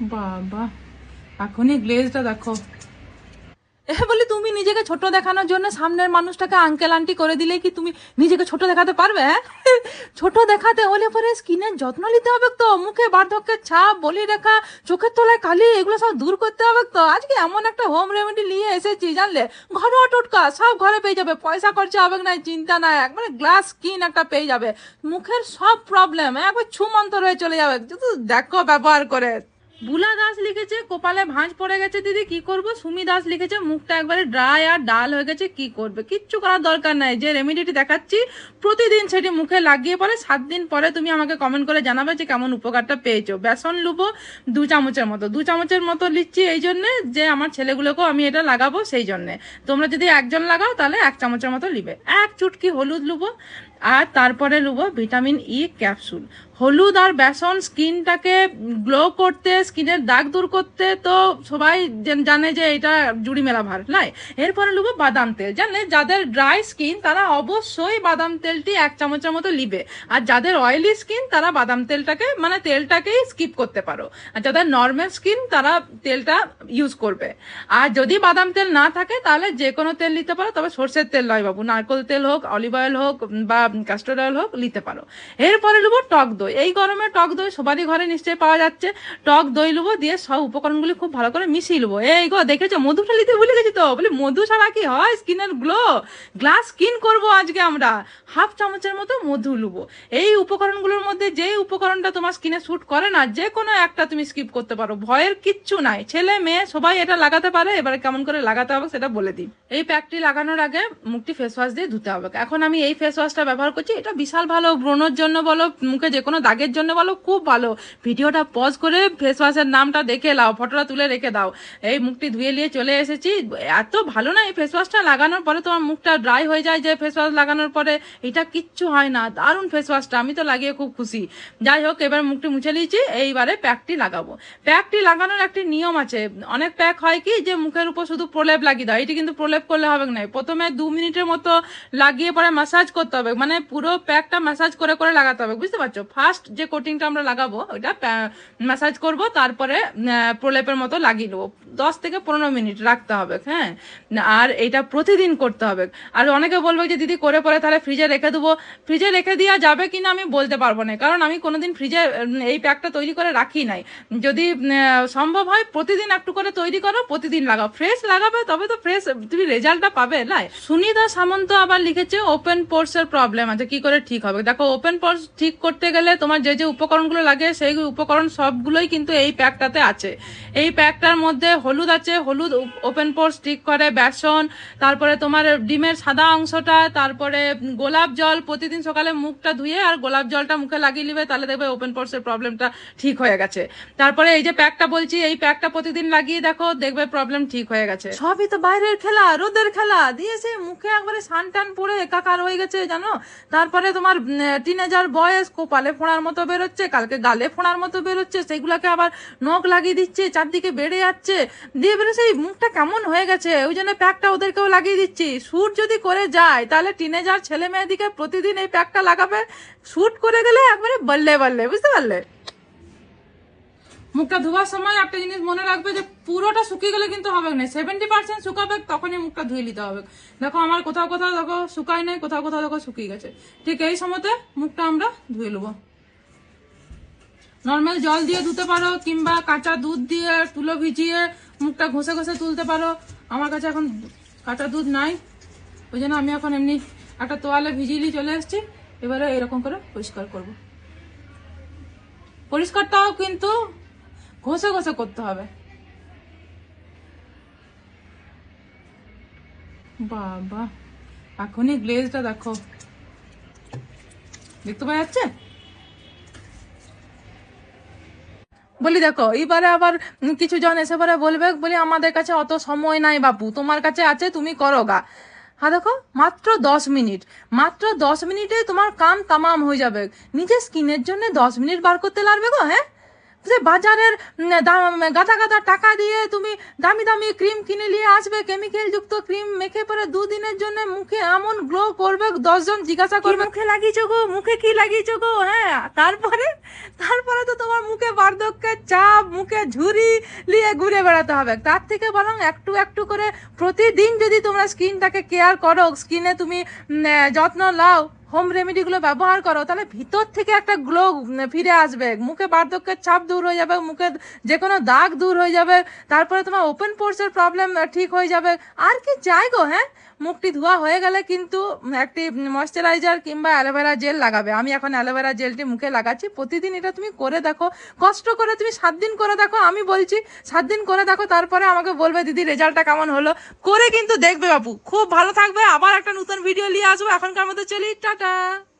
বাবা এখনই গ্লেজটা দেখো। এ বলি তুমি নিজেকে ছোট দেখানোর জন্য সামনের মানুষটাকে আঙ্কেল আন্টি করে দিলে কি তুমি নিজেকে ছোট দেখাতে পারবে হ্যাঁ? ছোট দেখাতে হলে পরে স্কিনের যত্ন নিতে হবে তো, মুখে বার্ধক্যের ছাপ, বলি রেখা, চোখের তলায় কালি, এগুলো সব দূর করতে হবে তো। আজকে এমন একটা হোম রেমেডি নিয়ে এসেছি, জানলে? ঘরোয়া টোটকা, সব ঘরে পেয়ে যাবে, পয়সা খরচা হবে না চিন্তা নাই, একবারে গ্লাস স্কিন একটা পেয়ে যাবে। মুখের সব প্রবলেম একবার ছুমন্তর হয়ে চলে যাবে দেখো ব্যবহার করে। বুলা দাস লিখেছে, কপালে ভাঁজ পড়ে গেছে দিদি, কি করব? সুমি দাস লিখেছে, মুখটা একবারে ড্রাই আর ডাল হয়ে গেছে, কি করবে? কিচ্ছু করার দরকার নাই। যে রেমিডিটি দেখাচ্ছি, প্রতিদিন সেটি মুখে লাগিয়ে পরে সাত দিন পরে তুমি আমাকে কমেন্ট করে জানাবে যে কেমন উপকারটা পেয়েছ। বেসন লুবো দু চামচের মতো। দু চামচের মতো লিচ্ছি এই জন্যে যে আমার ছেলেগুলোকেও আমি এটা লাগাবো সেই জন্যে। তোমরা যদি একজন লাগাও, তাহলে এক চামচের মতো লিবে। এক চুটকি হলুদ লুবো আর তারপরে লুবো ভিটামিন ই ক্যাপসুল হলুদ আর বেসন স্কিনটাকে গ্লো করতে, স্কিনের দাগ দূর করতে তো সবাই জানে যে এটা জুড়ি মেলা ভার, নাই? এরপরে নেব বাদাম তেল। জানলে যাদের ড্রাই স্কিন তারা অবশ্যই বাদাম তেলটি এক চামচের মতো লিবে। আর যাদের অয়েলি স্কিন তারা বাদাম তেলটাকে মানে তেলটাকেই স্কিপ করতে পারো। আর যাদের নর্মাল স্কিন তারা তেলটা ইউজ করবে। আর যদি বাদাম তেল না থাকে, তাহলে যে কোনো তেল নিতে পারো। তবে সর্ষের তেল নয় বাবু, নারকেল তেল হোক অলিভ অয়েল হোক, বা কাস্টার্ড অয়েল হোক, নিতে পারো। এরপরে নেব টক দই। এই গরমে টক দই সবারই ঘরে নিশ্চয়ই পাওয়া যাচ্ছে। টক দই নেব দিয়ে সব উপকরণগুলি খুব ভালো করে মিশিয়ে নেব এই গো, দেখেছ? মধুটা নিতে ভুলে গেছি তো। বলি, মধু ছাড়া কি হয়? স্কিনের গ্লো। গ্লাস স্কিন করব আজকে আমরা। হাফ চামচের মতো মধু লুবো। এই উপকরণগুলোর মধ্যে যে উপকরণটা তোমার স্কিনে স্যুট করে না, যে কোনো একটা তুমি স্কিপ করতে পারো। ভয়ের কিচ্ছু নাই। ছেলে, মেয়ে, সবাই এটা লাগাতে পারে। এবারে কেমন করে লাগাতে হবে সেটা বলে দিই। এই প্যাকটি লাগানোর আগে মুখটি ফেস ওয়াশ দিয়ে ধুতে হবে। এখন আমি এই ফেস ওয়াশটা ব্যবহার করছি। এটা বিশাল ভালো ব্রণর জন্য বলো, মুখে যে কোনো দাগের জন্য বলো, খুব ভালো। ভিডিওটা পজ করে ফেস ওয়াশের নামটা দেখে নাও ফটোটা তুলে রেখে দাও। এই মুখটি ধুয়ে নিয়ে চলে এসেছি। এত ভালো না এই ফেস ওয়াশটা লাগানোর পরে তোমার মুখটা ড্রাই হয়ে যায় যে ফেস ওয়াশ লাগানোর পরে। এটা কিচ্ছু হয় না, দারুণ ফেস ওয়াশটা আমি তো লাগিয়ে খুব খুশি। যাই হোক, এবার মুখটি মুছে নিয়েছি, এইবারে প্যাকটি লাগাবো। প্যাকটি লাগানোর একটি নিয়ম আছে, অনেক প্যাক হয় কি যে মুখের উপর শুধু প্রলেপ লাগিয়ে দাও, এটি কিন্তু প্রলেপ করলে হবে না। প্রথমে দু মিনিটের মতো লাগিয়ে পরে ম্যাসাজ করতে হবে মানে পুরো প্যাকটা ম্যাসাজ করে করে লাগাতে হবে, বুঝতে পারছ? ফার্স্ট যে কোটিংটা আমরা লাগাবো ওইটা ম্যাসাজ করব তারপরে প্রলেপের মতো লাগিয়ে নেব। দশ থেকে পনেরো মিনিট রাখতে হবে হ্যাঁ? আর এটা প্রতিদিন করতে হবে। আর অনেকে বলবে যে, দিদি, করে পরে তাহলে ফ্রিজে রেখে দেবো। ফ্রিজে রেখে দেওয়া যাবে কিনা আমি বলতে পারব না, কারণ আমি কোনোদিন ফ্রিজে এই প্যাকটা তৈরি করে রাখি নাই। যদি সম্ভব হয় প্রতিদিন একটু করে তৈরি করো, প্রতিদিন লাগাও। ফ্রেশ লাগাবে, তবে তো ফ্রেশ, তুমি রেজাল্টটা পাবে নাই সুনিতা সামন্ত আবার লিখেছে, ওপেন পোর্সের প্রবলেম আছে, কি করে ঠিক হবে? দেখো, ওপেন পোর্স ঠিক করতে গেলে তোমার যে যে উপকরণগুলো লাগে, সেই উপকরণ সবগুলোই কিন্তু এই প্যাকটাতে আছে। এই প্যাকটার মধ্যে হলুদ আছে, হলুদ ওপেন পোর্স ঠিক করে বেসন, তারপরে তোমার ডিমের সাদা অংশটা, তারপরে গোলাপ জল, প্রতিদিন সকালে মুখটা ধুয়ে আর গোলাপ জলটা মুখে লাগিয়ে নিবে, তাহলে দেখবে ওপেন পোর্সের প্রবলেমটা ঠিক হয়ে গেছে। তারপরে এই যে প্যাকটা বলছি, এই প্যাকটা প্রতিদিন লাগিয়ে দেখো, দেখবে প্রবলেম ঠিক হয়ে গেছে। সবই তো বাইরের খেলা, রোদের খেলা দিয়েছে মুখে একবারে সান টান পড়ে একাকার হয়ে গেছে, জানো? তারপরে তোমার টিনেজার বয়স কোপালে ফোঁড়ার মতো বেরোচ্ছে, কালকে গালে ফোঁড়ার মতো বেরোচ্ছে, সেগুলোকে আবার নখ লাগিয়ে দিচ্ছে, চারদিকে বেড়ে যাচ্ছে দিয়ে বেরো সেই মুখটা কেমন হয়ে গেছে? ওই জন্য প্যাকটা ওদেরকেও লাগিয়ে দিচ্ছি। শ্যুট যদি করে যায়, তাহলে টিনেজার ছেলে মেয়েদিকে প্রতিদিন এই প্যাকটা লাগাবে। শ্যুট করে গেলে একবারে বললে বললে, বুঝতে পারলে? মুখটা ধোয়ার সময় একটা জিনিস মনে রাখবে যে, পুরোটা শুকিয়ে গেলে কিন্তু হবে না। সেভেন্টি পার্সেন্ট শুকাবে, তখনই মুখটা ধুয়ে নিতে হবে। দেখো, আমার কোথাও কোথাও দেখো, শুকায় নাই, কোথাও কোথাও দেখো, শুকিয়ে গেছে। ঠিক এই সময়তে মুখটা আমরা ধুয়ে নেব। নর্মাল জল দিয়ে ধুতে পারো, কিংবা কাঁচা দুধ দিয়ে, তুলো ভিজিয়ে মুখটা ঘষে ঘষে তুলতে পারো। আমার কাছে এখন কাঁচা দুধ নাই। ওই জন্য আমি এখন এমনি একটা তোয়ালে ভিজিয়ে চলে এসেছি এবারে এরকম করে পরিষ্কার করব। পরিষ্কারটাও কিন্তু ঘষে ঘষে করতে হবে। বাবা, এখনই গ্লেজটা দেখো। দেখতে পাওয়া যাচ্ছে? বলি দেখো এবারে আবার কিছু জন এসে পরে বলবে বলি আমাদের কাছে অত সময় নাই বাপু তোমার কাছে আছে তুমি করো গা। হ্যাঁ দেখো মাত্র দশ মিনিট মাত্র দশ মিনিটে তোমার কাম তামাম হয়ে যাবে। নিজের স্কিনের জন্য দশ মিনিট বার করতে লাগবে গো হ্যাঁ? যে বাজারের গাদা গাদা টাকা দিয়ে তুমি দামি দামি ক্রিম কিনে নিয়ে আসবে কেমিক্যাল যুক্ত ক্রিম মেখে পরে দুদিনের জন্য মুখে এমন গ্লো করবে দশজন জিজ্ঞাসা করবে মুখে লাগিয়েছো গো? মুখে কি লাগিয়েছো গো? হ্যাঁ তারপরে তারপরে বার্ধক্যের চাপ মুখে ঝুরি নিয়ে ঘুরে বেড়াতে হবে। তার থেকে বরং একটু একটু করে প্রতিদিন যদি তোমরা স্কিনটাকে কেয়ার করো, স্কিনে তুমি যত্ন নাও। হোম রেমেডিগুলো ব্যবহার করো, তাহলে ভিতর থেকে একটা গ্লো ফিরে আসবে। মুখে বার্ধক্যের ছাপ দূর হয়ে যাবে, মুখে যে কোনো দাগ দূর হয়ে যাবে, তারপরে তোমার ওপেন পোর্সের প্রবলেম ঠিক হয়ে যাবে। আর কি চাই গো হ্যাঁ? মুখটি ধোয়া হয়ে গেলে কিন্তু একটি ময়শ্চারাইজার কিংবা অ্যালোভেরা জেল লাগাবে। আমি এখন অ্যালোভেরা জেলটি মুখে লাগাচ্ছি। প্রতিদিন এটা তুমি করে দেখো। কষ্ট করে তুমি সাত দিন করে দেখো, আমি বলছি সাত দিন করে দেখো, তারপরে আমাকে বলবে, দিদি রেজাল্টটা কেমন হলো? করে কিন্তু দেখবে বাপু। খুব ভালো থাকবে। আবার একটা নতুন ভিডিও নিয়ে আসব। এখনকার মতো চলি টাটা